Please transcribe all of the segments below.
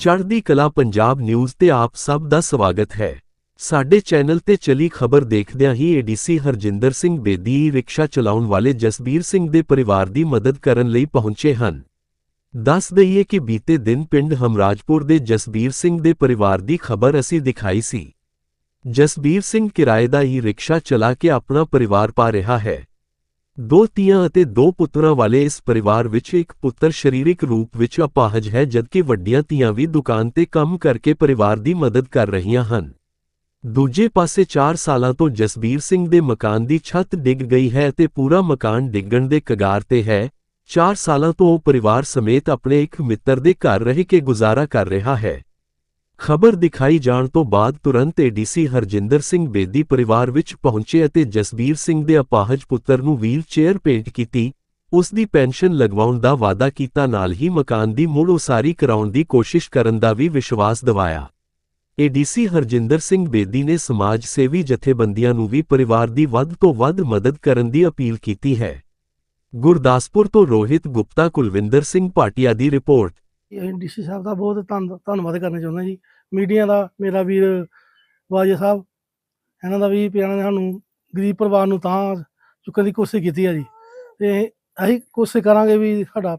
ਚੜ੍ਹਦੀ ਕਲਾ ਪੰਜਾਬ ਨਿਊਜ਼ ਤੇ ਆਪ ਸਭ ਦਾ ਸਵਾਗਤ ਹੈ। ਸਾਡੇ ਚੈਨਲ ਤੇ ਚਲੀ ਖਬਰ ਦੇਖਦਿਆਂ ਹੀ ADC Harjinder Singh Bedi e rickshaw ਚਲਾਉਣ ਵਾਲੇ ਜਸਬੀਰ ਸਿੰਘ ਦੇ ਪਰਿਵਾਰ ਦੀ ਮਦਦ ਕਰਨ ਲਈ ਪਹੁੰਚੇ ਹਨ। ਦੱਸ ਦਈਏ ਕਿ ਬੀਤੇ ਦਿਨ ਪਿੰਡ ਹਮਰਾਜਪੁਰ ਦੇ ਜਸਬੀਰ ਸਿੰਘ ਦੇ ਪਰਿਵਾਰ ਦੀ ਖਬਰ ਅਸੀਂ ਦਿਖਾਈ ਸੀ। ਜਸਬੀਰ ਸਿੰਘ ਕਿਰਾਏ ਦਾ ਹੀ ਰਿਕਸ਼ਾ ਚਲਾ ਕੇ ਆਪਣਾ ਪਰਿਵਾਰ ਪਾ ਰਿਹਾ ਹੈ। ਦੋ ਧੀਆਂ ਅਤੇ ਦੋ ਪੁੱਤਰਾਂ ਵਾਲੇ ਇਸ ਪਰਿਵਾਰ ਵਿੱਚ ਇੱਕ ਪੁੱਤਰ ਸਰੀਰਕ ਰੂਪ ਵਿੱਚ ਅਪਾਹਜ ਹੈ, ਜਦਕਿ ਵੱਡੀਆਂ ਧੀਆਂ ਵੀ ਦੁਕਾਨ ਤੇ ਕੰਮ ਕਰਕੇ ਪਰਿਵਾਰ ਦੀ ਮਦਦ ਕਰ ਰਹੀਆਂ ਹਨ। ਦੂਜੇ ਪਾਸੇ 4 ਸਾਲਾਂ ਤੋਂ ਜਸਬੀਰ ਸਿੰਘ ਦੇ ਮਕਾਨ ਦੀ ਛੱਤ ਡਿੱਗ ਗਈ ਹੈ ਅਤੇ ਪੂਰਾ ਮਕਾਨ ਡਿੱਗਣ ਦੇ ਕਗਾਰ ਤੇ ਹੈ। 4 ਸਾਲਾਂ ਤੋਂ ਉਹ ਪਰਿਵਾਰ ਸਮੇਤ ਆਪਣੇ ਇੱਕ ਮਿੱਤਰ ਦੇ ਘਰ ਰਹਿ ਕੇ ਗੁਜ਼ਾਰਾ ਕਰ ਰਿਹਾ ਹੈ। ਖਬਰ ਦਿਖਾਈ ਜਾਣ ਤੋਂ ਬਾਅਦ ਤੁਰੰਤ ਏਡੀਸੀ ਹਰਜਿੰਦਰ ਸਿੰਘ ਬੇਦੀ ਪਰਿਵਾਰ ਵਿੱਚ ਪਹੁੰਚੇ ਅਤੇ ਜਸਬੀਰ ਸਿੰਘ ਦੇ ਅਪਾਹਜ ਪੁੱਤਰ ਨੂੰ ਵੀਲ ਚੇਅਰ ਭੇਂਟ ਕੀਤੀ। ਉਸ ਦੀ ਪੈਨਸ਼ਨ ਲਗਵਾਉਣ ਦਾ ਵਾਅਦਾ ਕੀਤਾ, ਨਾਲ ਹੀ ਮਕਾਨ ਦੀ ਮੁੜ ਉਸਾਰੀ ਕਰਾਉਣ ਦੀ ਕੋਸ਼ਿਸ਼ ਕਰਨ ਦਾ ਵੀ ਵਿਸ਼ਵਾਸ ਦਿਵਾਇਆ। ਏਡੀਸੀ ਹਰਜਿੰਦਰ ਸਿੰਘ ਬੇਦੀ ਨੇ ਸਮਾਜ ਸੇਵੀ ਜਥੇਬੰਦੀਆਂ ਨੂੰ ਵੀ ਪਰਿਵਾਰ ਦੀ ਵੱਧ ਤੋਂ ਵੱਧ ਮਦਦ ਕਰਨ ਦੀ ਅਪੀਲ ਕੀਤੀ ਹੈ। ਗੁਰਦਾਸਪੁਰ ਤੋਂ ਰੋਹਿਤ ਗੁਪਤਾ, ਕੁਲਵਿੰਦਰ ਸਿੰਘ ਭਾਟੀਆ ਦੀ ਰਿਪੋਰਟ। ਡੀਸੀ ਸਾਹਿਬ ਦਾ ਬਹੁਤ ਧੰਨ ਧੰਨਵਾਦ ਕਰਨਾ ਚਾਹੁੰਦਾ ਜੀ। ਮੀਡੀਆ ਦਾ ਮੇਰਾ ਵੀਰ ਵਾਜੇ ਸਾਹਿਬ ਇਹਨਾਂ ਦਾ ਵੀ ਪਿਆਰਾਂ ਨੇ ਸਾਨੂੰ ਗਰੀਬ ਪਰਿਵਾਰ ਨੂੰ ਤਾਂ ਚੁੱਕਣ ਦੀ ਕੋਸ਼ਿਸ਼ ਕੀਤੀ ਹੈ ਜੀ। ਤੇ ਅਸੀਂ ਕੋਸ਼ਿਸ਼ ਕਰਾਂਗੇ ਵੀ ਸਾਡਾ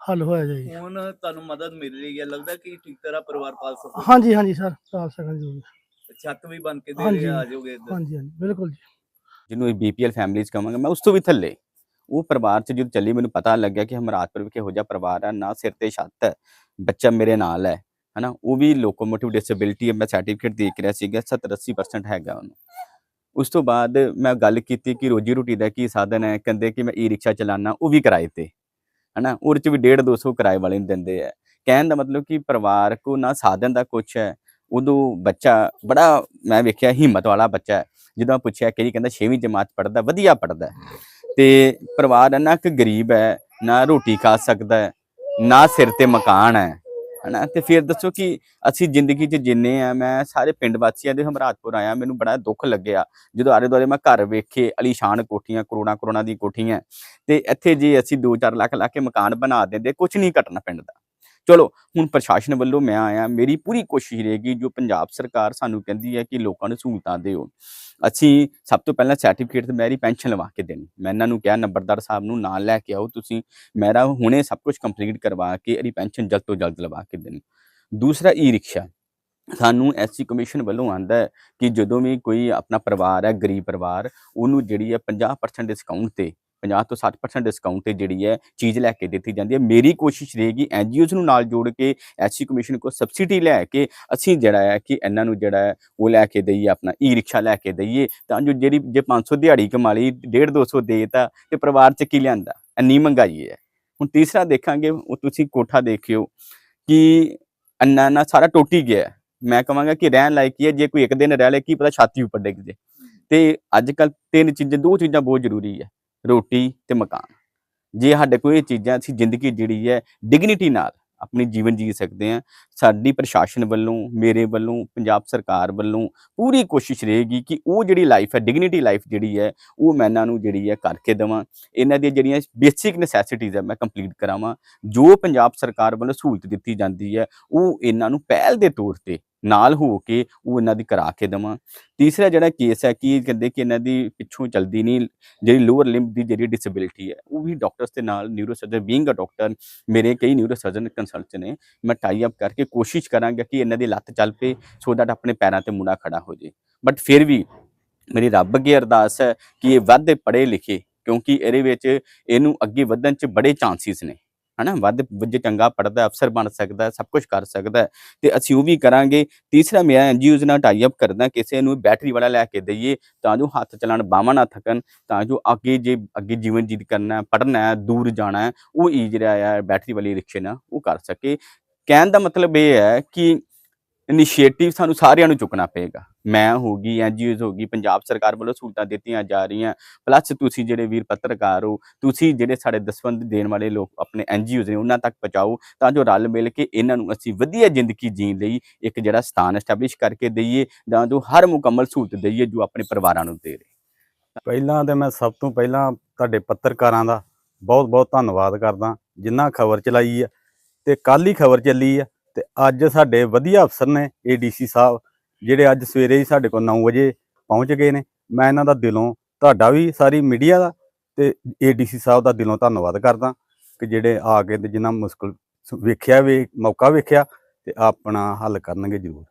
ਹੱਲ ਹੋਇਆ ਜਾਏ ਜੀ। ਹੁਣ ਤੁਹਾਨੂੰ ਮਦਦ ਮਿਲ ਰਹੀ ਹੈ ਲੱਗਦਾ ਕਿ ਠੀਕ ਤਰ੍ਹਾਂ ਪਰਿਵਾਰ ਪਾਲ ਸਕੋ। ਹਾਂਜੀ ਹਾਂਜੀ ਸਰ ਚਾਲ ਸਕਣ ਜੀ ਛੱਤ ਵੀ ਬਣ ਕੇ ਦੇ। ਰਹੇ ਆ ਜਾਓਗੇ ਇੱਧਰ। ਹਾਂਜੀ ਹਾਂਜੀ ਬਿਲਕੁਲ ਜੀ। ਜਿਹਨੂੰ ਬੀਪੀਐਲ ਫੈਮਿਲੀਜ਼ ਕਹਾਂਗੇ ਮੈਂ ਉਸ ਤੋਂ ਵੀ ਥੱਲੇ। ਉਹ ਪਰਿਵਾਰ ਚ ਜਦੋਂ ਚੱਲੀ ਮੈਨੂੰ ਪਤਾ ਲੱਗਿਆ ਕਿ ਹਮਰਾਜਪੁਰ ਵਿਖੇ ਇਹੋ ਜਿਹਾ ਪਰਿਵਾਰ ਹੈ ਨਾ ਸਿਰ ਤੇ ਛੱਤ ਹੈ, ਬੱਚਾ ਮੇਰੇ ਨਾਲ ਹੈ, ਹਨਾ? ਉਹ ਵੀ ਲੋਕੋਮੋਟਿਵ ਡਿਸੇਬਿਲਿਟੀ ਹੈ, ਮੈਂ ਸਰਟੀਫਿਕੇਟ ਦੇਖ ਰਿਹਾ ਸੀਗਾ 70 80% ਹੈਗਾ ਉਹਨੂੰ। ਉਸ ਤੋਂ ਬਾਅਦ ਮੈਂ ਗੱਲ ਕੀਤੀ ਕਿ ਰੋਜੀ ਰੋਟੀ ਦਾ ਕੀ ਸਾਧਨ ਹੈ, ਕਹਿੰਦੇ ਕਿ ਮੈਂ ਈ ਰਿਕਸ਼ਾ ਚਲਾਨਾ, ਉਹ ਵੀ ਕਿਰਾਏ ਤੇ, ਹਨਾ? ਉਹਦੇ ਚ ਵੀ 1.5 200 ਕਿਰਾਏ ਵਾਲੇ ਨੂੰ ਦਿੰਦੇ ਆ। ਕਹਿਣ ਦਾ ਮਤਲਬ ਕਿ ਪਰਿਵਾਰ ਕੋ ਨਾ ਸਾਧਨ ਦਾ ਕੁਛ ਹੈ, ਉਦੋਂ ਬੱਚਾ ਬੜਾ ਮੈਂ ਵੇਖਿਆ ਹਿੰਮਤ ਵਾਲਾ ਬੱਚਾ ਹੈ, ਜਦੋਂ ਮੈਂ ਪੁੱਛਿਆ ਕਿ ਜੀ ਕਹਿੰਦਾ 6ਵੀਂ ਜਮਾਤ ਪੜਦਾ ਵਧੀਆ ਪੜਦਾ ਤੇ ਪਰਿਵਾਰ ਇੰਨਾ ਕੁ ਗਰੀਬ ਹੈ, ਨਾ ਰੋਟੀ ਖਾ ਸਕਦਾ ਹੈ, ਨਾ ਸਿਰ ਤੇ ਮਕਾਨ ਹੈ, ਹਨਾ? ਤੇ ਫਿਰ ਦੱਸੋ ਕਿ ਅਸੀਂ ਜ਼ਿੰਦਗੀ 'ਚ ਜਿੰਨੇ ਆ, ਮੈਂ ਸਾਰੇ ਪਿੰਡ ਵਾਸੀਆਂ ਦੇ ਹਮਰਾਜਪੁਰ ਆਇਆ, ਮੈਨੂੰ ਬੜਾ ਦੁੱਖ ਲੱਗਿਆ। ਜਦੋਂ ਆਲੇ ਦੁਆਲੇ ਮੈਂ ਘਰ ਵੇਖੇ, ਅਲੀਸ਼ਾਨ ਕੋਠੀਆਂ ਕਰੋੜਾਂ ਕਰੋੜਾਂ ਦੀ ਕੋਠੀਆਂ, ਤੇ ਇੱਥੇ ਜੇ ਅਸੀਂ 2-4 ਲੱਖ ਲਾ ਕੇ ਮਕਾਨ ਬਣਾ ਦਿੰਦੇ ਕੁਝ ਨਹੀਂ ਘਟਣਾ ਪਿੰਡ ਦਾ। ਚਲੋ, ਹੁਣ ਪ੍ਰਸ਼ਾਸਨ ਵੱਲੋਂ ਮੈਂ ਆਇਆ, ਮੇਰੀ ਪੂਰੀ ਕੋਸ਼ਿਸ਼ ਰਹੇਗੀ ਜੋ ਪੰਜਾਬ ਸਰਕਾਰ ਸਾਨੂੰ ਕਹਿੰਦੀ ਹੈ ਕਿ ਲੋਕਾਂ ਨੂੰ ਸਹੂਲਤਾਂ ਦਿਓ। ਅਸੀਂ ਸਭ ਤੋਂ ਪਹਿਲਾਂ ਸਰਟੀਫਿਕੇਟ ਤੇ ਮੇਰੀ ਪੈਨਸ਼ਨ ਲਵਾ ਕੇ ਦੇਣੀ। ਮੈਂ ਇਹਨਾਂ ਨੂੰ ਕਿਹਾ, ਨੰਬਰਦਾਰ ਸਾਹਿਬ ਨੂੰ ਨਾਲ ਲੈ ਕੇ ਆਓ ਤੁਸੀਂ। ਮੇਰਾ ਹੁਣੇ ਸਭ ਕੁਝ ਕੰਪਲੀਟ ਕਰਵਾ ਕੇ ਇਹਦੀ ਪੈਨਸ਼ਨ ਜਲਦ ਤੋਂ ਜਲਦ ਲਵਾ ਕੇ ਦੇਣੀ। ਦੂਸਰਾ ਈ ਰਿਕਸ਼ਾ ਸਾਨੂੰ ਐਸਸੀ ਕਮਿਸ਼ਨ ਵੱਲੋਂ ਆਂਦਾ ਹੈ ਕਿ ਜਦੋਂ ਵੀ ਕੋਈ ਆਪਣਾ ਪਰਿਵਾਰ ਹੈ, ਗਰੀਬ ਪਰਿਵਾਰ, ਉਹਨੂੰ ਜਿਹੜੀ ਹੈ 50% ਡਿਸਕਾਊਂਟ ਤੇ 50 ਤੋਂ 60% ਡਿਸਕਾਊਂਟ ਤੇ ਜਿਹੜੀ ਹੈ ਚੀਜ਼ ਲੈ ਕੇ ਦਿੱਤੀ ਜਾਂਦੀ ਹੈ। ਮੇਰੀ ਕੋਸ਼ਿਸ਼ ਰਹੇਗੀ ਐਨਜੀਓਜ਼ ਨੂੰ ਨਾਲ ਜੋੜ ਕੇ, ਐਸਸੀ ਕਮਿਸ਼ਨ ਕੋ ਸਬਸਿਡੀ ਲੈ ਕੇ ਅਸੀਂ ਜਿਹੜਾ ਹੈ ਕਿ ਇਹਨਾਂ ਨੂੰ ਜਿਹੜਾ ਹੈ ਉਹ ਲੈ ਕੇ ਦਈਏ, ਆਪਣਾ ਈ ਰਿਕਸ਼ਾ ਲੈ ਕੇ ਦਈਏ। ਤਾਂ ਜੋ ਜਿਹੜੀ ਜੇ 500 ਦਿਹਾੜੀ ਕਮਾ ਲਈ 1.5 200 ਦੇ ਤਾਂ ਤੇ ਪਰਿਵਾਰ ਚ ਕੀ ਲਿਆਂਦਾ? ਇੰਨੀ ਮਹਿੰਗਾਈ ਹੈ। ਹੁਣ ਤੀਸਰਾ ਦੇਖਾਂਗੇ, ਉਹ ਤੁਸੀਂ ਕੋਠਾ ਦੇਖਿਓ ਕਿ ਅੰਨਾ ਨਾ ਸਾਰਾ ਟੁੱਟ ਗਿਆ। ਮੈਂ ਕਹਾਂਗਾ ਕਿ ਰਹਿਣ ਲਾਇਕ ਹੀ ਹੈ। ਜੇ ਕੋਈ ਇੱਕ ਦਿਨ ਰਹਿ ਲੇ, ਕੀ ਪਤਾ ਛਾਤੀ ਉੱਪਰ ਡਿੱਗ ਜੇ। ਤੇ ਅੱਜ ਕੱਲ ਤਿੰਨ ਚੀਜ਼ਾਂ, ਦੋ ਚੀਜ਼ਾਂ ਬਹੁਤ ਜ਼ਰੂਰੀ ਹੈ। ਰੋਟੀ ਤੇ ਮਕਾਨ। ਜੇ ਸਾਡੇ ਕੋਲ ਇਹ ਚੀਜ਼ਾਂ ਅਸੀਂ ਜ਼ਿੰਦਗੀ ਜਿਹੜੀ ਹੈ ਡਿਗਨਿਟੀ ਨਾਲ ਆਪਣੀ ਜੀਵਨ ਜੀ ਸਕਦੇ ਹਾਂ, ਸਾਡੀ ਪ੍ਰਸ਼ਾਸਨ ਵੱਲੋਂ, ਮੇਰੇ ਵੱਲੋਂ, ਪੰਜਾਬ ਸਰਕਾਰ ਵੱਲੋਂ ਪੂਰੀ ਕੋਸ਼ਿਸ਼ ਰਹੇਗੀ ਕਿ ਉਹ ਜਿਹੜੀ ਲਾਈਫ ਹੈ, ਡਿਗਨਿਟੀ ਲਾਈਫ ਜਿਹੜੀ ਹੈ, ਉਹ ਮੈਂ ਇਹਨਾਂ ਨੂੰ ਜਿਹੜੀ ਹੈ ਕਰਕੇ ਦੇਵਾਂ। ਇਹਨਾਂ ਦੀਆਂ ਜਿਹੜੀਆਂ ਬੇਸਿਕ ਨੈਸੈਸਿਟੀਜ਼ ਹੈ, ਮੈਂ ਕੰਪਲੀਟ ਕਰਾਵਾਂ। ਜੋ ਪੰਜਾਬ ਸਰਕਾਰ ਵੱਲੋਂ ਸਹੂਲਤ ਦਿੱਤੀ ਜਾਂਦੀ ਹੈ, ਉਹ ਇਹਨਾਂ ਨੂੰ ਪਹਿਲ ਦੇ ਤੌਰ ਤੇ ਨਾਲ ਹੋ ਕੇ ਉਹ ਇਹਨਾਂ ਦੀ ਕਰਾ ਕੇ ਦੇਵਾਂ। ਤੀਸਰਾ ਜਿਹੜਾ ਕੇਸ ਹੈ ਕਿ ਕਹਿੰਦੇ ਕਿ ਇਹਨਾਂ ਦੀ ਪਿੱਛੋਂ ਚਲਦੀ ਨਹੀਂ, ਜਿਹੜੀ ਲੋਅਰ ਲਿੰਬ ਦੀ ਜਿਹੜੀ ਡਿਸੇਬਿਲਿਟੀ ਹੈ, ਉਹ ਵੀ ਡਾਕਟਰਸ ਦੇ ਨਾਲ neurosurgeon being a doctor ਮੇਰੇ ਕਈ ਨਿਊਰੋ ਸਰਜਨ ਕੰਸਲਟ ਨੇ, ਮੈਂ ਟਾਈ ਅਪ ਕਰਕੇ ਕੋਸ਼ਿਸ਼ ਕਰਾਂਗਾ ਕਿ ਇਹਨਾਂ ਦੀ ਲੱਤ ਚੱਲ ਪਏ ਸੋ ਦੈਟ ਆਪਣੇ ਪੈਰਾਂ ਤੇ ਮੁੰਡਾ ਖੜਾ ਹੋ ਜੇ। ਬਟ ਫਿਰ ਵੀ ਮੇਰੀ ਰੱਬ ਅੱਗੇ ਅਰਦਾਸ ਹੈ ਕਿ ਇਹ ਵੱਧ ਪੜ੍ਹੇ ਲਿਖੇ ਕਿਉਂਕਿ ਇਹਦੇ ਵਿੱਚ ਇਹਨੂੰ ਅੱਗੇ ਵਧਣ 'ਚ ਬੜੇ ਚਾਂਸਿਸ ਨੇ। ਹਨਾ, ਵੱਧ ਜੇ ਚੰਗਾ ਪੜਦਾ ਅਫਸਰ ਬਣ ਸਕਦਾ, ਸਭ ਕੁਝ ਕਰ ਸਕਦਾ ਹੈ। ਤੇ ਅਸੀਂ ਉਹ ਵੀ ਕਰਾਂਗੇ। ਤੀਸਰਾ ਮੇਰਾ ਐਨਜੀਓਜ਼ ਨਾਲ ਟਾਈ ਅਪ ਕਰਦਾ, ਕਿਸੇ ਨੂੰ ਬੈਟਰੀ ਵਾਲਾ ਲੈ ਕੇ ਦਈਏ, ਤਾਂ ਜੋ ਹੱਥ ਚਲਾਣ, ਬਾਹਾਂ ਨਾ ਥਕਣ, ਤਾਂ ਜੋ ਅੱਗੇ ਜੇ, ਅੱਗੇ ਜੀਵਨ ਜੀਤ ਕਰਨਾ ਹੈ, ਪੜ੍ਹਨਾ ਹੈ, ਦੂਰ ਜਾਣਾ ਹੈ, ਉਹ ਈ ਜਿਹੜਾ ਹੈ ਬੈਟਰੀ ਵਾਲੀ ਰਿਕਸ਼ੇ ਨਾਲ ਉਹ ਕਰ ਸਕੇ। ਕਹਿਣ ਦਾ ਮਤਲਬ ਇਹ ਹੈ ਕਿ ਇਨੀਸ਼ੀਏਟਿਵ ਸਾਨੂੰ ਸਾਰਿਆਂ ਨੂੰ ਚੁੱਕਣਾ ਪਏਗਾ। ਮੈਂ ਹੋਗੀ ਐਨਜੀਓਜ਼ ਹੋਗੀ ਪੰਜਾਬ ਸਰਕਾਰ ਵੱਲੋਂ ਸਹੂਲਤਾਂ ਦਿੱਤੀਆਂ ਜਾ ਰਹੀਆਂ। ਪਲੱਸ ਤੁਸੀਂ ਜਿਹੜੇ ਵੀਰ ਪੱਤਰਕਾਰ ਹੋ, ਤੁਸੀਂ ਜਿਹੜੇ ਸਾਡੇ ਦਸਵੰਦ ਦੇਣ ਵਾਲੇ ਲੋਕ, ਆਪਣੇ ਐਨਜੀਓਜ਼ ਨੇ, ਉਹਨਾਂ ਤੱਕ ਪਹੁੰਚਾਓ, ਤਾਂ ਜੋ ਰਲ ਮਿਲ ਕੇ ਇਹਨਾਂ ਨੂੰ ਅਸੀਂ ਵਧੀਆ ਜ਼ਿੰਦਗੀ ਜੀਣ ਲਈ ਇੱਕ ਜਿਹੜਾ ਸਥਾਨ ਐਸਟੈਬਲਿਸ਼ ਕਰਕੇ ਦਈਏ, ਜਾਂ ਜੋ ਹਰ ਮੁਕੰਮਲ ਸਹੂਲਤ ਦਈਏ ਜੋ ਆਪਣੇ ਪਰਿਵਾਰਾਂ ਨੂੰ ਦੇ ਰਹੇ। ਪਹਿਲਾਂ ਤੇ ਮੈਂ ਸਭ ਤੋਂ ਪਹਿਲਾਂ ਤੁਹਾਡੇ ਪੱਤਰਕਾਰਾਂ ਦਾ ਬਹੁਤ ਬਹੁਤ ਧੰਨਵਾਦ ਕਰਦਾ, ਜਿੰਨਾ ਖਬਰ ਚਲਾਈ ਹੈ ਤੇ ਕੱਲ ਹੀ ਖਬਰ ਚੱਲੀ ਆ, ਤੇ ਅੱਜ ਸਾਡੇ ਵਧੀਆ ਅਫਸਰ ਨੇ ਏਡੀਸੀ ਸਾਹਿਬ ਜਿਹੜੇ ਅੱਜ ਸਵੇਰੇ ਹੀ ਸਾਡੇ ਕੋਲ 9 ਵਜੇ ਪਹੁੰਚ ਗਏ ਨੇ, ਮੈਂ ਇਹਨਾਂ ਦਾ ਦਿਲੋਂ, ਤੁਹਾਡਾ ਵੀ ਸਾਰੀ ਮੀਡੀਆ ਦਾ ਤੇ ਏਡੀਸੀ ਸਾਹਿਬ ਦਾ ਦਿਲੋਂ ਧੰਨਵਾਦ ਕਰਦਾ ਕਿ ਜਿਹੜੇ ਆ ਕੇ ਤੇ ਜਿਨ੍ਹਾਂ ਮੁਸ਼ਕਲ ਵੇਖਿਆ ਵੇ, ਮੌਕਾ ਵੇਖਿਆ ਤੇ ਆਪਣਾ ਹੱਲ ਕਰਨਗੇ ਜ਼ਰੂਰ।